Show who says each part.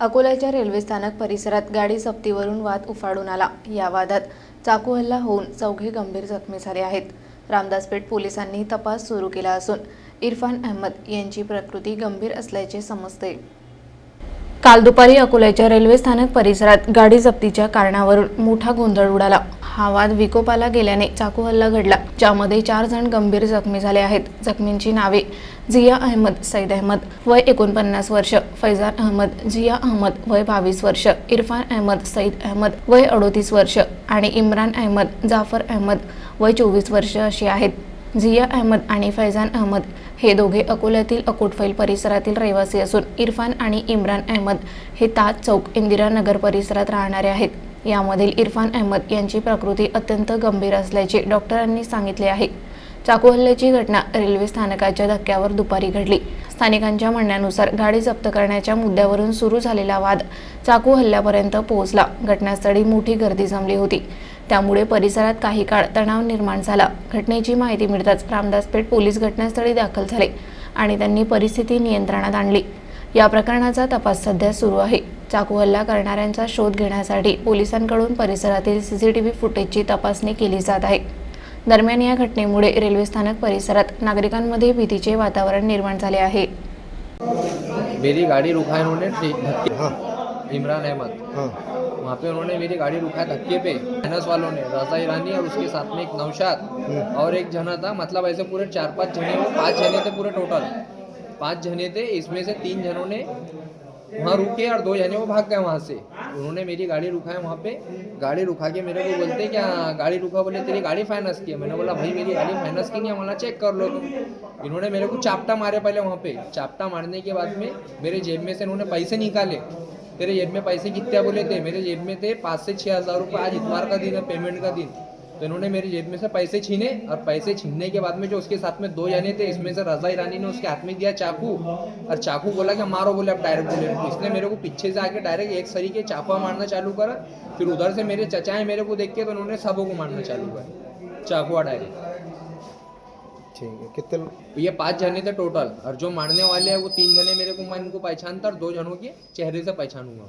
Speaker 1: अकोल्याच्या रेल्वे स्थानक परिसरात गाडी जप्तीवरून वाद उफाडून आला. या वादात चाकू हल्ला होऊन चौघे गंभीर जखमी झाले आहेत. रामदासपेठ पोलिसांनी तपास सुरू केला असून इरफान अहमद यांची प्रकृती गंभीर असल्याचे समजते. काल दुपारी अकोल्याच्या रेल्वे स्थानक परिसरात गाडी जप्तीच्या कारणावरून मोठा गोंधळ उडाला. हा वाद विकोपाला गेल्याने चाकू हल्ला घडला ज्यामध्ये चार जण गंभीर जखमी झाले आहेत. जखमींची नावे झिया अहमद सईद अहमद वय एकोणपन्नास वर्ष फैजान अहमद जिया अहमद वय बावीस वर्ष इरफान अहमद सईद अहमद वय अडोतीस वर्ष आणि इम्रान अहमद जाफर अहमद वय चोवीस वर्ष अशी आहेत. झिया अहमद आणि फैजान अहमद हे दोघे अकोल्यातील अकोटफैल परिसरातील रहिवासी असून इरफान आणि इम्रान अहमद हे ताज चौक इंदिरानगर परिसरात राहणारे आहेत. यामधील इरफान अहमद यांची प्रकृती अत्यंत गंभीर असल्याचे डॉक्टरांनी सांगितले आहे. चाकू हल्ल्याची घटना रेल्वे स्थानकाच्या धक्क्यावर दुपारी घडली. स्थानिकांच्या म्हणण्यानुसार गाडी जप्त करण्याच्या मुद्द्यावरून सुरू झालेला वाद चाकू हल्ल्यापर्यंत पोहोचला. घटनास्थळी मोठी गर्दी जमली होती. त्यामुळे परिसरात काही काळ तणाव निर्माण झाला. घटनेची माहिती मिळताच रामदासपेठ पोलीस घटनास्थळी दाखल झाले आणि त्यांनी परिस्थिती नियंत्रणात आणली. या प्रकरणाचा तपास सध्या सुरू आहे. चाकू हल्ला करणाऱ्यांचा शोध घेण्यासाठी पोलिसांकडून परिसरातील सीसीटीव्ही फुटेजची तपासणी केली जात आहे. दरम्यान या घटनेमुळे रेल्वे स्थानक परिसरात नागरिकांमध्ये भीतीचे वातावरण निर्माण झाले आहे.
Speaker 2: मेरी गाड़ी रुका इन्होंने ट्रे- धक्के
Speaker 3: हाँ.
Speaker 2: इमरान अहमद.
Speaker 3: हाँ.
Speaker 2: वहाँ पे उन्होंने मेरी गाड़ी रुका धक्के पे. फाइनेंस वालों ने रजा ईरानी और उसके साथ में एक नौशाद और एक जना था। मतलब ऐसे पूरे चार पांच जने वो पांच जने थे पूरे टोटल पांच जने थे इसमें से तीन जनों ने वहाँ रुके और दो जने वो भाग गए वहाँ से। उन्होंने मेरी गाड़ी रुका है वहाँ पे। गाड़ी रुका के मेरे को बोलते क्या गाड़ी रुका बोले तेरी गाड़ी फाइनेंस की है। मैंने बोला भाई मेरी गाड़ी फाइनेंस की नहीं है मला चेक कर लो तुम। इन्होंने मेरे को चापटा मारे पहले वहाँ पे। चापटा मारने के बाद में मेरे जेब में से इन्होंने पैसे निकाले। तेरे जेब में पैसे कितने बोले थे? मेरे जेब में थे पाँच से छः हज़ार रुपये। आज इतवार का दिन है पेमेंट का दिन। तो इन्होंने मेरे जेब में से पैसे छीने और पैसे छीनने के बाद में जो उसके साथ में दो जने थे इसमें से रजा ईरानी ने उसके हाथ में दिया चाकू और चाकू बोला कि मारो बोले अब डायरेक्ट बोले तो इसने मेरे को पीछे से आके डायरेक्ट एक सरी के चापा मारना चालू करा फिर उधर से मेरे चचाएँ मेरे को देख के तो उन्होंने सबों को मारना चालू करा। चाकुआ डायरेक्ट
Speaker 3: ठीक है कितने लो-
Speaker 2: ये पाँच जने थे टोटल और जो मारने वाले हैं वो तीन जने मेरे को मैं इनको पहचानता और दो जनों के चेहरे से पहचानूँगा।